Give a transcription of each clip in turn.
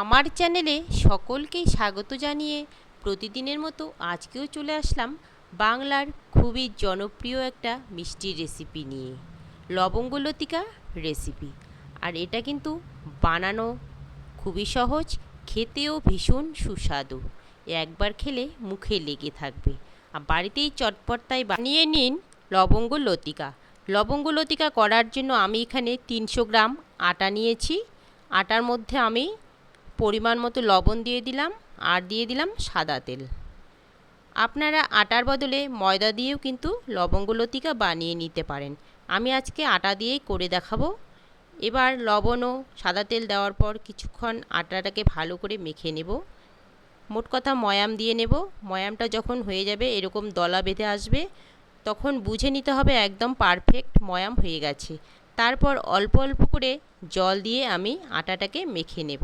আমার চ্যানেলে সকলকেই স্বাগত জানিয়ে প্রতিদিনের মতো আজকেও চলে আসলাম বাংলার খুবই জনপ্রিয় একটা মিষ্টির রেসিপি নিয়ে, লবঙ্গ লতিকা রেসিপি। আর এটা কিন্তু বানানো খুবই সহজ, খেতেও ভীষণ সুস্বাদু। একবার খেলে মুখে লেগে থাকবে। আর বাড়িতেই চটপট তাই বানিয়ে নিন লবঙ্গ লতিকা। লবঙ্গ লতিকা করার জন্য আমি এখানে তিনশো গ্রাম আটা নিয়েছি। আটার মধ্যে আমি পরিমাণ মতো লবণ দিয়ে দিলাম আর দিয়ে দিলাম সাদা তেল। আপনারা আটার বদলে ময়দা দিয়েও কিন্তু লবঙ্গ লতিকা বানিয়ে নিতে পারেন। আমি আজকে আটা দিয়েই করে দেখাবো। এবার লবণ ও সাদা তেল দেওয়ার পর কিছুক্ষণ আটাটাকে ভালো করে মেখে নেব। মোট কথা ময়াম দিয়ে নেব। ময়ামটা যখন হয়ে যাবে, এরকম দলা বেঁধে আসবে, তখন বুঝে নিতে হবে একদম পারফেক্ট ময়াম হয়ে গেছে। তারপর অল্প অল্প করে জল দিয়ে আমি আটাটাকে মেখে নেব।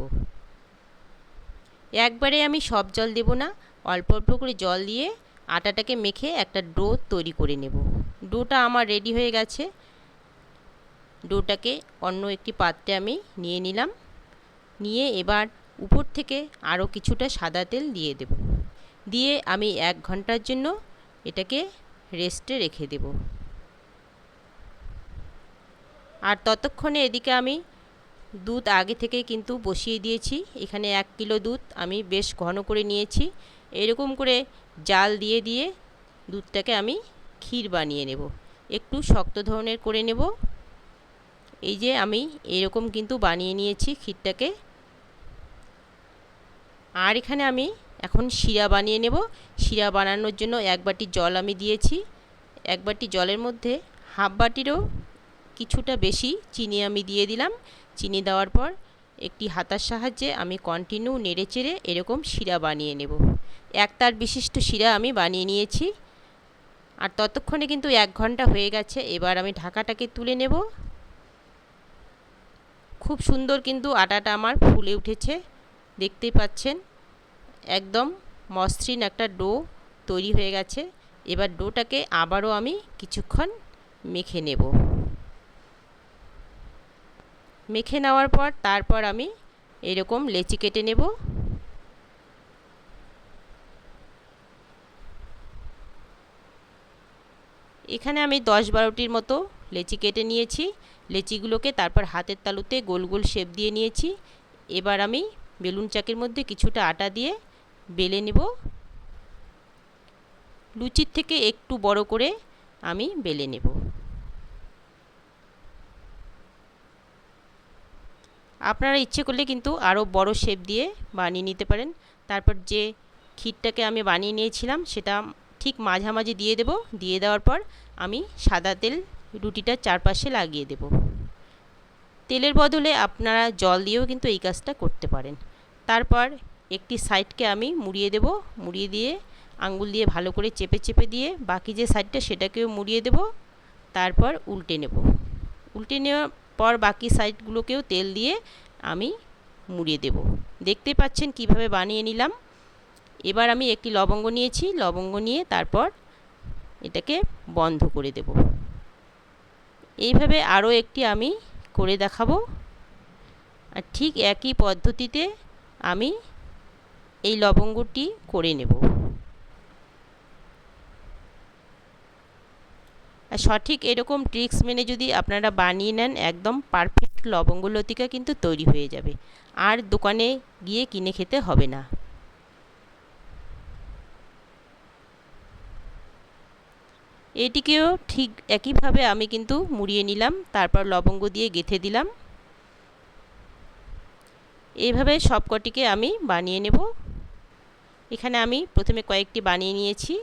একবারে আমি সব জল দেব না, অল্প অল্প করে জল দিয়ে আটাটাকে মেখে একটা ডো তৈরি করে নেব। ডোটা আমার রেডি হয়ে গেছে। ডোটাকে অন্য একটি পাত্রে আমি নিয়ে নিলাম। নিয়ে এবার উপর থেকে আরও কিছুটা সাদা তেল দিয়ে দেব। দিয়ে আমি এক ঘণ্টার জন্য এটাকে রেস্টে রেখে দেব। আর ততক্ষণে এদিকে আমি দুধ আগে থেকে কিন্তু বসিয়ে দিয়েছি। এখানে এক কিলো দুধ আমি বেশ ঘন করে নিয়েছি। এরকম করে জাল দিয়ে দিয়ে দুধটাকে আমি ক্ষীর বানিয়ে নেব। একটু শক্ত ধরনের করে নেব। এই যে আমি এরকম কিন্তু বানিয়ে নিয়েছি ক্ষীরটাকে। আর এখানে আমি এখন শিরা বানিয়ে নেব। শিরা বানানোর জন্য এক বাটি জল আমি দিয়েছি। এক বাটি জলের মধ্যে হাফ বাটিরও কিছুটা বেশি চিনি আমি দিয়ে দিলাম। চিনি দেওয়ার পর একটি হাতার সাহায্যে আমি কন্টিনিউ নেড়ে চেড়ে এরকম শিরা বানিয়ে নেব। এক তার বিশিষ্ট শিরা আমি বানিয়ে নিয়েছি। আর ততক্ষণে কিন্তু এক ঘণ্টা হয়ে গেছে, এবার আমি ঢাকাটাকে তুলে নেব। খুব সুন্দর কিন্তু আটাটা আমার ফুলে উঠেছে, দেখতেই পাচ্ছেন। একদম মসৃণ একটা ডো তৈরি হয়ে গেছে। এবার ডোটাকে আবারও আমি কিছুক্ষণ মেখে নেব। মেখে নেওয়ার পর তারপর আমি এরকম লেচি কেটে নেব। এখানে আমি দশ বারোটির মতো লেচি কেটে নিয়েছি। লেচিগুলোকে তারপর হাতের তালুতে গোল গোল শেপ দিয়ে নিয়েছি। এবার আমি বেলুন চাকের মধ্যে কিছুটা আটা দিয়ে বেলে নেব। লুচির থেকে একটু বড় করে আমি বেলে নেব। আপনারা ইচ্ছে করলে কিন্তু আরও বড় শেপ দিয়ে বানিয়ে নিতে পারেন। তারপর যে ক্ষীরটাকে আমি বানিয়ে নিয়েছিলাম, সেটা ঠিক মাঝামাঝি দিয়ে দেব। দিয়ে দেওয়ার পর আমি সাদা তেল রুটিটার চারপাশে লাগিয়ে দেব। তেলের বদলে আপনারা জল দিয়েও কিন্তু এই কাজটা করতে পারেন। তারপর একটি সাইডকে আমি মুড়িয়ে দেব। মুড়িয়ে দিয়ে আঙ্গুল দিয়ে ভালো করে চেপে চেপে দিয়ে বাকি যে সাইডটা সেটাকেও মুড়িয়ে দেব। তারপর উল্টে নেব। উল্টে নেওয়ার পর বাকি সাইডগুলোকেও তেল দিয়ে আমি মুড়িয়ে দেব। দেখতে পাচ্ছেন কীভাবে বানিয়ে নিলাম। এবার আমি একটি লবঙ্গ নিয়েছি। লবঙ্গ নিয়ে তারপর এটাকে বন্ধ করে দেব। এইভাবে আরও একটি আমি করে দেখাবো। আর ঠিক একই পদ্ধতিতে আমি এই লবঙ্গটি করে নেব আর সঠিক এরকম ট্রিক্স মেনে যদি আপনারা বানিয়ে নেন, একদম পারফেক্ট লবঙ্গ লতিকা কিন্তু তৈরি হয়ে যাবে। আর দোকানে গিয়ে কিনে খেতে হবে না। এটিকেও ঠিক একইভাবে আমি কিন্তু মুড়িয়ে নিলাম, তারপর লবঙ্গ দিয়ে গেথে দিলাম। এইভাবে সবকটিকে আমি বানিয়ে নেব। এখানে আমি প্রথমে কয়েকটি বানিয়ে নিয়েছি।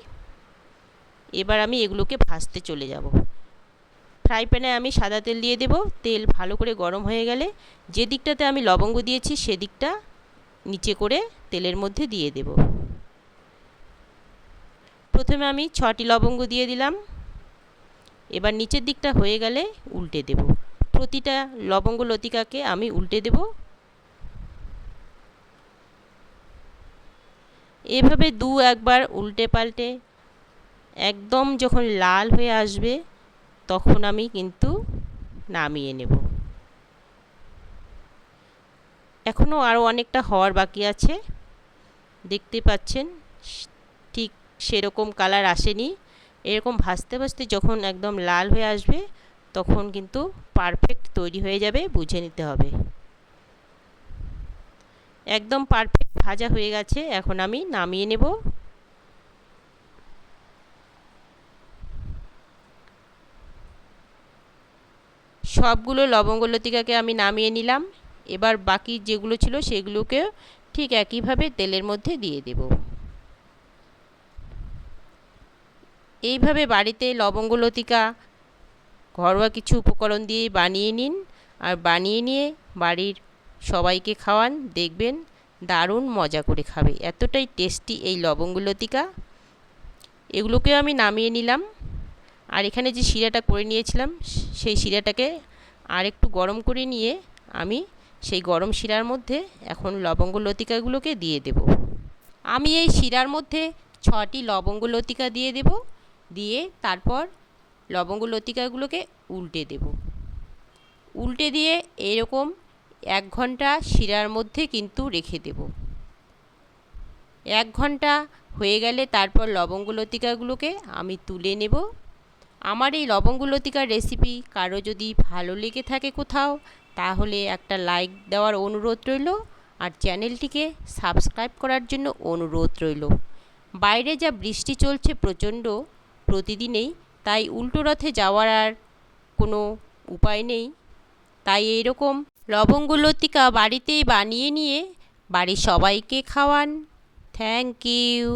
এবার আমি এগুলোকে ভাজতে চলে যাব। ফ্রাই প্যানে আমি সাদা তেল দিয়ে দেব। তেল ভালো করে গরম হয়ে গেলে যে দিকটাতে আমি লবঙ্গ দিয়েছি সেদিকটা নিচে করে তেলের মধ্যে দিয়ে দেব। প্রথমে আমি ছটি লবঙ্গ দিয়ে দিলাম। এবার নিচের দিকটা হয়ে গেলে উল্টে দেব। প্রতিটা লবঙ্গ লতিকাকে আমি উল্টে দেব। এভাবে দু একবার উল্টে পাল্টে একদম যখন লাল হয়ে আসবে, তখন আমি কিন্তু নামিয়ে নেব। এখনও আরও অনেকটা হওয়ার বাকি আছে। দেখতে পাচ্ছেন, ঠিক সেরকম কালার আসেনি। এরকম ভাজতে ভাজতে যখন একদম লাল হয়ে আসবে, তখন কিন্তু পারফেক্ট তৈরি হয়ে যাবে, বুঝে নিতে হবে। একদম পারফেক্ট ভাজা হয়ে গেছে, এখন আমি নামিয়ে নেব। সবগুলো লবঙ্গলতিকাকে আমি নামিয়ে নিলাম। এবার বাকি যেগুলো ছিল সেগুলোকে ঠিক একইভাবে তেলের মধ্যে দিয়ে দেব। এইভাবে বাড়িতে লবঙ্গলতিকা, ঘরোয়া কিছু উপকরণ দিয়ে বানিয়ে নিন। আর বানিয়ে নিয়ে বাড়ির সবাইকে খাওয়ান, দেখবেন দারুণ মজা করে খাবে। এতটাই টেস্টি এই লবঙ্গলতিকা। এগুলোকেও আমি নামিয়ে নিলাম। আর এখানে যে শিরাটা করে নিয়েছিলাম, সেই শিরাটাকে আর একটু গরম করে নিয়ে আমি সেই গরম শিরার মধ্যে এখন লবঙ্গ লতিকাগুলোকে দিয়ে দেব। আমি এই শিরার মধ্যে ছটি লবঙ্গ লতিকা দিয়ে দেব, দিয়ে তারপর লবঙ্গ লতিকাগুলোকে উল্টে দেব। উল্টে দিয়ে এরকম এক ঘণ্টা শিরার মধ্যে কিন্তু রেখে দেব। এক ঘণ্টা হয়ে গেলে তারপর লবঙ্গ লতিকাগুলোকে আমি তুলে নেব। আমার এই লবঙ্গ লতিকার রেসিপি কারও যদি ভালো লেগে থাকে কোথাও, তাহলে একটা লাইক দেওয়ার অনুরোধ রইল আর চ্যানেলটিকে সাবস্ক্রাইব করার জন্য অনুরোধ রইল। বাইরে যা বৃষ্টি চলছে প্রচণ্ড, প্রতিদিনেই তাই উল্টো রথে যাওয়ার আর কোনো উপায় নেই। তাই এইরকম লবঙ্গ লতিকা বাড়িতেই বানিয়ে নিয়ে বাড়ির সবাইকে খাওয়ান। Thank you